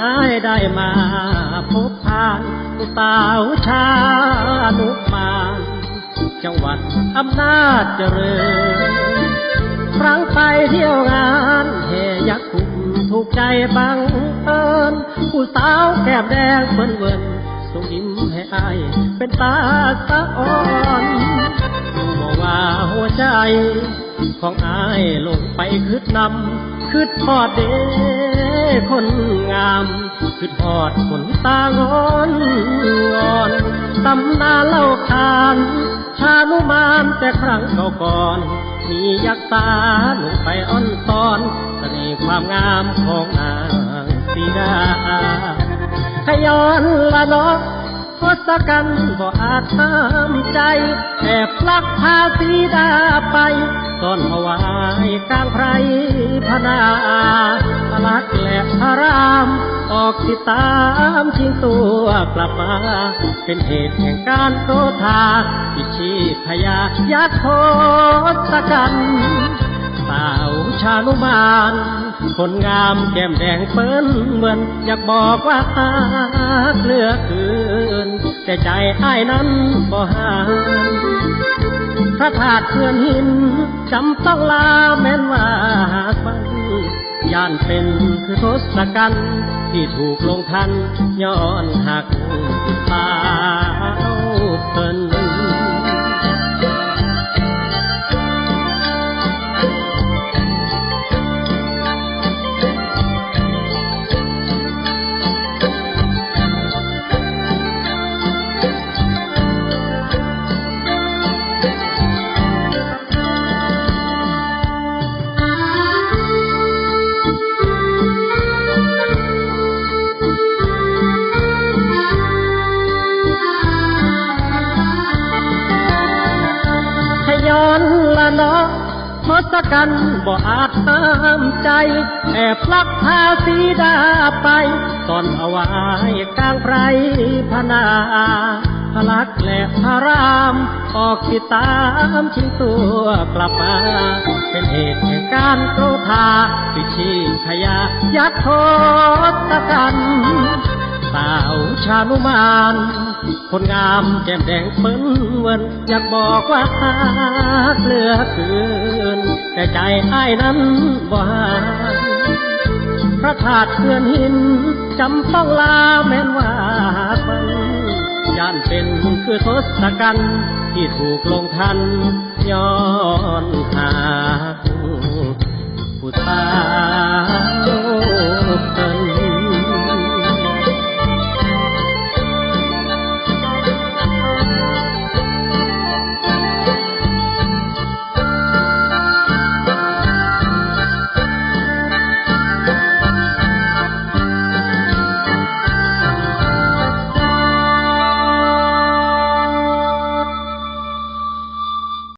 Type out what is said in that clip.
ได้มาพบผ่านผู้สาวชานุมา จังหวัดอำนาจเจริญ ครั้งไปเที่ยวงานเฮยักษ์คุมถูกใจบังเอิญผู้สาวแก้มแดงเปิ้นเวินส่งยิ้มให้อายเป็นตาสะอ่อนบอกว่าหัวใจ ของอายลงไปคืดนำคืดทอดเด คนงามคืดทอดคนตางอนงอนตำนาเล่าขานชานุมานแต่ครั้งเก่าก่อน มียักษ์ตาลงไปอ้อนตอนเสน่ห์ความงามของนางสีดาขย้อนละเนาะทศกัณฐ์บ่อาจห้ามใจ แอบลักพาสีดาไปตอนเอาไว้กลางไพรพนาพลัก ออกติดตามชิงตัวกลับมา เป็นเหตุแห่งการโกธาพิชีพยายัดโทษกันสาวชานุมานคนงามแก้มแดงเปิ้นเหมือนอยากบอกว่าฮักเลือเกินแต่ใจอ้ายนั้นบ่หาพระธาตุเพื่อนหินจำต้องลาแม้นว่าหากไปย่านเป็นคือทศกัณฐ์ ที่ถูกลงทันย้อนหักพา ละเนาะทศกัณฐ์บ่อาจห้ามใจ แอบลักพาสีดาไปตอนเอาไว้กลางไพรพนาพลักและพระรามออกติดตามชิงตัวกลับมา เป็นเหตุแห่งการโกรธาพิชีพยายัดโทษกัน สาวชานุมาน คนงามแก้มแดงเปิ้นเวินอยากบอกว่าฮักเหลือเกิน แต่ใจอ้ายนั้นบ่หาพระธาตุเพื่อนหินจำต้องลาแม้นว่าปันย่านเป็นคือทศกัณฐ์ที่ถูกลงทันย้อน